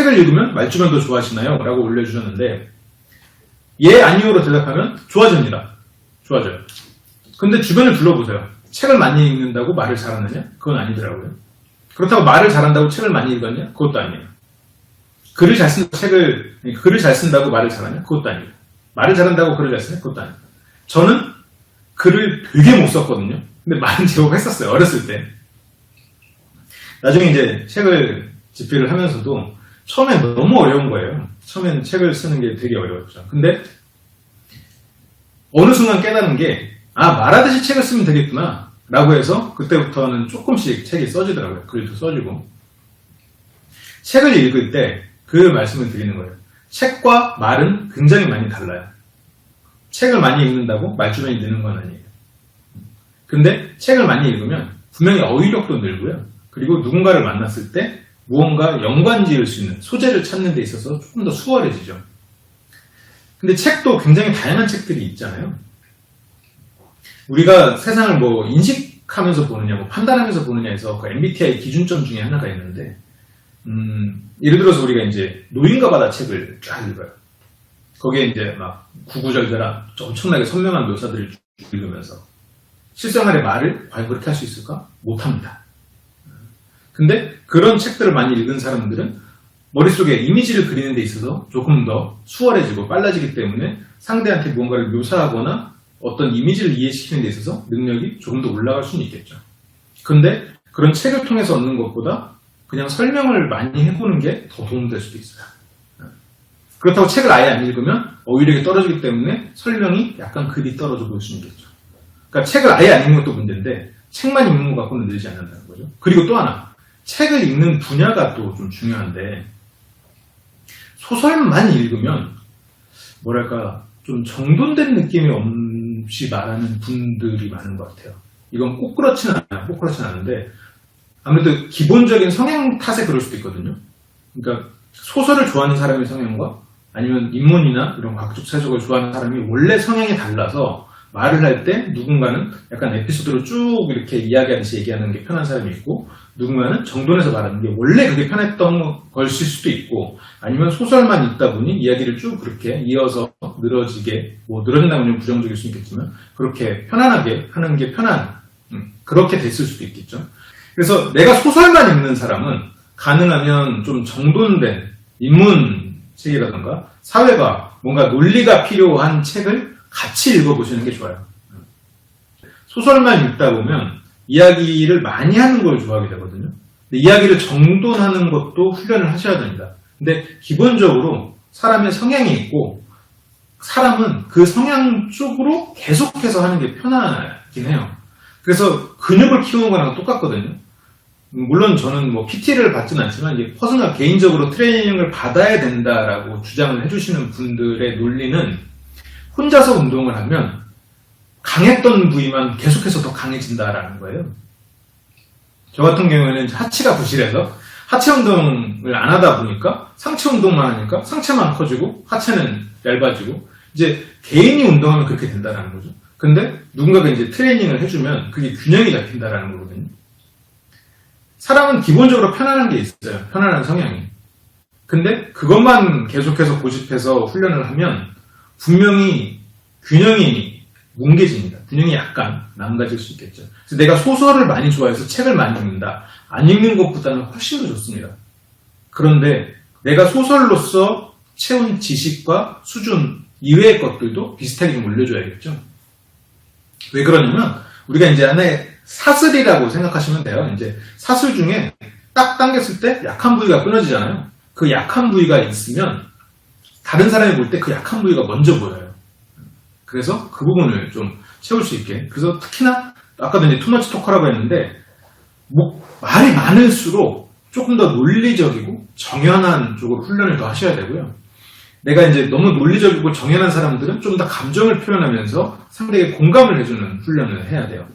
책을 읽으면 말주변 더 좋아하시나요? 라고 올려주셨는데 예, 아니요로 대답하면 좋아집니다. 좋아져요. 근데 주변을 둘러보세요. 책을 많이 읽는다고 말을 잘하느냐? 그건 아니더라고요. 그렇다고 말을 잘한다고 책을 많이 읽었냐? 그것도 아니에요. 글을 잘 쓴, 책을, 글을 잘 쓴다고 말을 잘하냐? 그것도 아니에요. 말을 잘한다고 글을 잘 쓰냐? 그것도 아니에요. 저는 글을 되게 못 썼거든요. 근데 말은 제법 했었어요. 어렸을 때. 나중에 이제 책을 집필을 하면서도 처음엔 너무 어려운 거예요. 처음엔 책을 쓰는 게 되게 어려웠죠. 근데 어느 순간 깨달은 게, 아, 말하듯이 책을 쓰면 되겠구나. 라고 해서 그때부터는 조금씩 책이 써지더라고요. 글도 써지고. 책을 읽을 때 그 말씀을 드리는 거예요. 책과 말은 굉장히 많이 달라요. 책을 많이 읽는다고 말주변이 느는 건 아니에요. 근데 책을 많이 읽으면 분명히 어휘력도 늘고요. 그리고 누군가를 만났을 때 무언가 연관 지을 수 있는 소재를 찾는 데 있어서 조금 더 수월해지죠. 근데 책도 굉장히 다양한 책들이 있잖아요. 우리가 세상을 뭐 인식하면서 보느냐, 뭐 판단하면서 보느냐에서 그 MBTI 기준점 중에 하나가 있는데, 음, 예를 들어서 우리가 이제 노인과 바다 책을 쫙 읽어요. 거기에 이제 막 구구절절한 엄청나게 선명한 묘사들을 쭉 읽으면서 실생활의 말을 과연 그렇게 할 수 있을까? 못합니다. 근데 그런 책들을 많이 읽은 사람들은 머릿속에 이미지를 그리는 데 있어서 조금 더 수월해지고 빨라지기 때문에 상대한테 무언가를 묘사하거나 어떤 이미지를 이해시키는 데 있어서 능력이 조금 더 올라갈 수는 있겠죠. 근데 그런 책을 통해서 얻는 것보다 그냥 설명을 많이 해보는 게 더 도움될 수도 있어요. 그렇다고 책을 아예 안 읽으면 어휘력이 떨어지기 때문에 설명이 약간 급이 떨어져 보일 수 있겠죠. 그러니까 책을 아예 안 읽는 것도 문제인데 책만 읽는 것 갖고는 늘지 않는다는 거죠. 그리고 또 하나 책을 읽는 분야가 또 좀 중요한데 소설만 읽으면 뭐랄까 좀 정돈된 느낌이 없이 말하는 분들이 많은 것 같아요. 이건 꼭 그렇지는 않아요. 꼭 그렇지는 않은데 아무래도 기본적인 성향 탓에 그럴 수도 있거든요. 그러니까 소설을 좋아하는 사람의 성향과 아니면 인문이나 이런 과학적 세속을 좋아하는 사람이 원래 성향이 달라서 말을 할 때 누군가는 약간 에피소드로 쭉 이렇게 이야기하듯이 얘기하는 게 편한 사람이 있고 누군가는 정돈해서 말하는 게 원래 그게 편했던 것일 수도 있고 아니면 소설만 읽다 보니 이야기를 쭉 그렇게 이어서 늘어지게 뭐 늘어진다면 좀 부정적일 수 있겠지만 그렇게 편안하게 하는 게 편한 음, 그렇게 됐을 수도 있겠죠. 그래서 내가 소설만 읽는 사람은 가능하면 좀 정돈된 인문 책이라든가 사회가 뭔가 논리가 필요한 책을 같이 읽어보시는 게 좋아요. 소설만 읽다 보면 이야기를 많이 하는 걸 좋아하게 되거든요. 이야기를 정돈하는 것도 훈련을 하셔야 됩니다. 근데 기본적으로 사람의 성향이 있고 사람은 그 성향 쪽으로 계속해서 하는 게 편하긴 해요. 그래서 근육을 키우는 거랑 똑같거든요. 물론 저는 뭐 PT를 받지는 않지만 이제 퍼스널 개인적으로 트레이닝을 받아야 된다라고 주장을 해주시는 분들의 논리는 혼자서 운동을 하면 강했던 부위만 계속해서 더 강해진다라는 거예요. 저 같은 경우에는 하체가 부실해서 하체 운동을 안 하다 보니까 상체 운동만 하니까 상체만 커지고 하체는 얇아지고 이제 개인이 운동하면 그렇게 된다라는 거죠. 근데 누군가가 이제 트레이닝을 해주면 그게 균형이 잡힌다라는 거거든요. 사람은 기본적으로 편안한 게 있어요. 편안한 성향이. 근데 그것만 계속해서 고집해서 훈련을 하면 분명히 균형이 뭉개집니다. 균형이 약간 망가질 수 있겠죠. 그래서 내가 소설을 많이 좋아해서 책을 많이 읽는다. 안 읽는 것보다는 훨씬 더 좋습니다. 그런데 내가 소설로서 채운 지식과 수준 이외의 것들도 비슷하게 좀 올려줘야겠죠. 왜 그러냐면 우리가 이제 하나의 사슬이라고 생각하시면 돼요. 이제 사슬 중에 딱 당겼을 때 약한 부위가 끊어지잖아요. 그 약한 부위가 있으면 다른 사람이 볼 때 그 약한 부위가 먼저 보여요. 그래서 그 부분을 좀 채울 수 있게. 그래서 특히나 아까도 이제 투머치 토커라고 했는데 뭐 말이 많을수록 조금 더 논리적이고 정연한 쪽으로 훈련을 더 하셔야 되고요. 내가 이제 너무 논리적이고 정연한 사람들은 좀 더 감정을 표현하면서 상대에게 공감을 해주는 훈련을 해야 돼요.